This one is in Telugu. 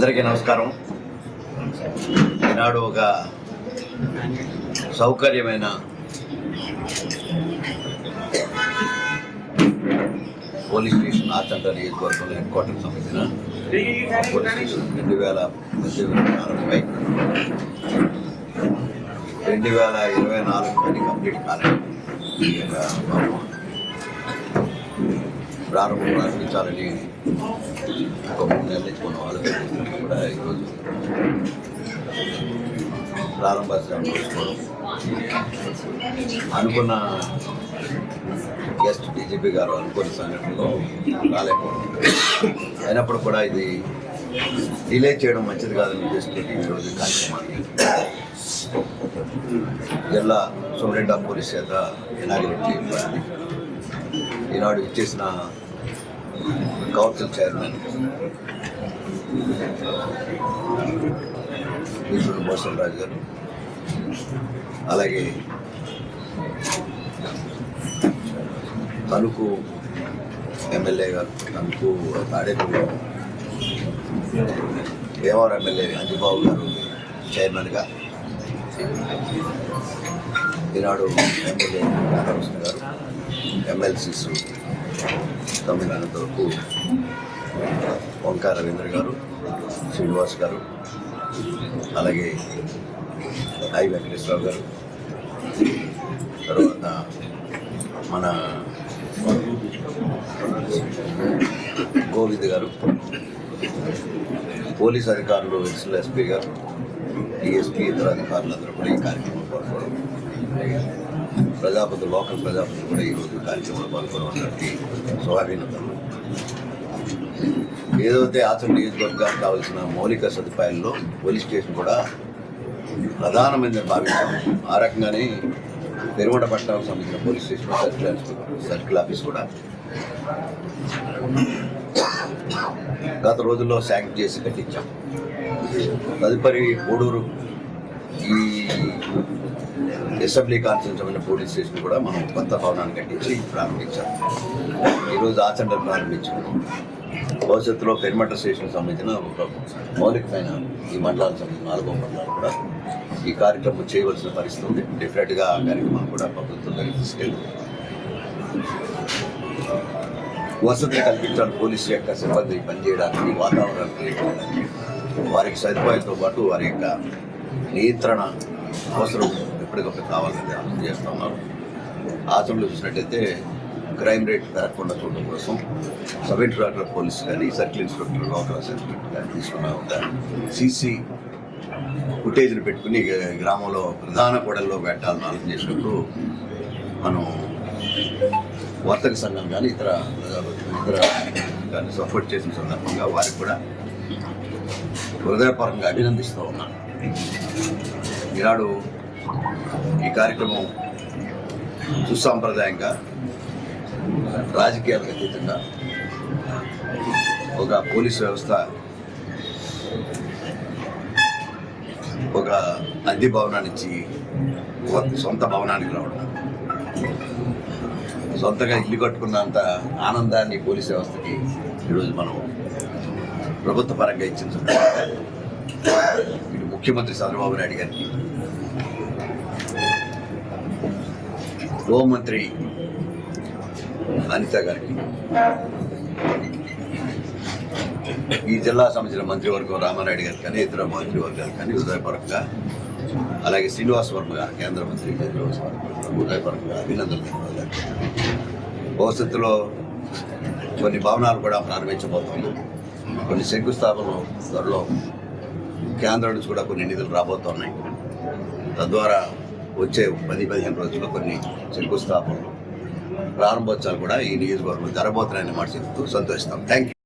అందరికీ నమస్కారం. ఈనాడు ఒక సౌకర్యమైన పోలీస్ స్టేషన్ ఆచంట నియోజకవర్గంలో హెడ్ క్వార్టర్ సంబంధించిన పోలీస్ స్టేషన్ రెండు వేల పద్దెనిమిది ప్రారంభమై రెండు వేల ఇరవై నాలుగు కంప్లీట్ కాలేదు. ప్రారంభం ప్రారంభించాలని ఒక మూడు నెలల నుంచి మనం ఆలోచించుకుంటూ కూడా ఈరోజు ప్రారంభోత్సవం చేసుకోవడం అనుకున్న గెస్ట్ డీజీపీ గారు అనుకున్న సంఘటనలో రాలేకపోవడం. అయినప్పుడు కూడా ఇది డిలే చేయడం మంచిది కాదని ఉద్దేశంతో ఈరోజు కార్యక్రమాన్ని జిల్లా సూపరింటెండెంట్ ఆఫ్ పోలీస్ చేత ఇనాగ్రేట్ చేయబడింది. ఈనాడు ఇచ్చేసిన కౌన్సిల్ చైర్మన్. ఈశ్వరు భూషణ్ రాజు గారు. అలాగే తణుకు ఎమ్మెల్యే గారు తణుకు తాడేపల్లి భీమవరం ఎమ్మెల్యే అంజబాబు గారు చైర్మన్గా ఈనాడు ఎమ్మెల్యే రాధాకృష్ణ గారు. ఎమ్మెల్సీస్ తమిళనాడు వరకు వంకా రవీంద్ర గారు శ్రీనివాస్ గారు అలాగే ఐ వెంకటేశ్వరరావు గారు తర్వాత మన గోవింద్ గారు పోలీస్ అధికారులు ఎస్ఎల్ ఎస్పీ గారు డిఎస్పీ ఇతర అధికారులందరూ కూడా ఈ కార్యక్రమంలో పాల్గొనడం ప్రజాపతి లోకల్ ప్రజాపతి కూడా ఈరోజు కార్యక్రమంలో పాల్గొనడానికి స్వాధీనతలు ఏదైతే ఆచరణ నియోజకవర్గానికి కావాల్సిన మౌలిక సదుపాయాల్లో పోలీస్ స్టేషన్ కూడా ప్రధానమైన భావించాం ఆ రకంగానే పెరుమట పట్టణానికి సంబంధించిన police station circle office- circle office కూడా. గత రోజుల్లో శాంక్షన్ చేసి కట్టించాం. తదుపరి కోడూరు ఈ అసెంబ్లీ కాన్స్టిట్యూషన్ పోలీస్ స్టేషన్ కూడా మనం కొత్త భవనాన్ని కట్టించి ప్రారంభించాం. ఈరోజు ఆచండలు ప్రారంభించుకున్నాం భవిష్యత్తులో పెరుమట స్టేషన్ సంబంధించిన ఒక మౌలికమైన ఈ మండలాలకు సంబంధించిన నాలుగో మండలాలు కూడా ఈ కార్యక్రమం చేయవలసిన పరిస్థితి ఉంది. డెఫినెట్గా ఆ కార్యక్రమం కూడా ప్రభుత్వం దగ్గర తీసుకెళ్ళి వసతులు కల్పించాలి. పోలీసు యొక్క సిబ్బంది పనిచేయడానికి వాతావరణం క్రియేట్ వారికి సదుపాయంతో పాటు వారి యొక్క నియంత్రణ అవసరం. ఎప్పటికప్పుడు కావాలనేది ఆలోచన చేస్తూ ఉన్నారు. ఆచరణలో చూసినట్టయితే క్రైమ్ రేట్ పెరగకుండా చూడడం కోసం సబ్ ఇన్స్పెక్టర్ పోలీస్ కానీ సర్కిల్ ఇన్స్పెక్టర్ లోకల్ సర్కిల్ కానీ తీసుకున్న. ఒక సీసీ ఫుటేజ్ని పెట్టుకుని గ్రామంలో ప్రధాన కూడల్లో పెట్టాలని ఆలోచన చేసినప్పుడు మనం వర్తక సంఘం కానీ ఇతర ఇతర కానీ సపోర్ట్ చేసిన సందర్భంగా వారికి కూడా హృదయపరంగా అభినందిస్తూ ఉన్నాను. ఈనాడు ఈ కార్యక్రమం సుసాంప్రదాయంగా రాజకీయాలకు అతీతంగా ఒక పోలీస్ వ్యవస్థ ఒక అద్దె భవనానికి సొంత భవనానికి రావడం. సొంతగా ఇల్లు కట్టుకున్నంత ఆనందాన్ని పోలీస్ వ్యవస్థకి ఈరోజు మనం ప్రభుత్వ పరంగా ఇచ్చిన ఇటు ముఖ్యమంత్రి చంద్రబాబు నాయుడు గారికి హోంమంత్రి అనిత గారికి. ఈ జిల్లా సంబంధించిన మంత్రివర్గం రామారాయుడు గారికి కానీ ఇతర మంత్రివర్గాలు కానీ హృదయపరంగా అలాగే శ్రీనివాస్ వర్మ గారు కేంద్ర మంత్రి శ్రీనివాస్ వర్మ హృదయపరంగా అభినందనలు భవిష్యత్తులో కొన్ని భవనాలు కూడా ప్రారంభించబోతున్నాం కొన్ని శంకుస్థాపనలు త్వరలో కేంద్రం నుంచి కూడా కొన్ని నిధులు రాబోతున్నాయి. తద్వారా వచ్చే పది పదిహేను రోజుల్లో కొన్ని శంకుస్థాపనలు ప్రారంభోత్సవాలు కూడా ఈ నియోజకవర్గంలో జరగబోతున్నాయని మాట చెప్తూ సంతోషిస్తాం. Thank you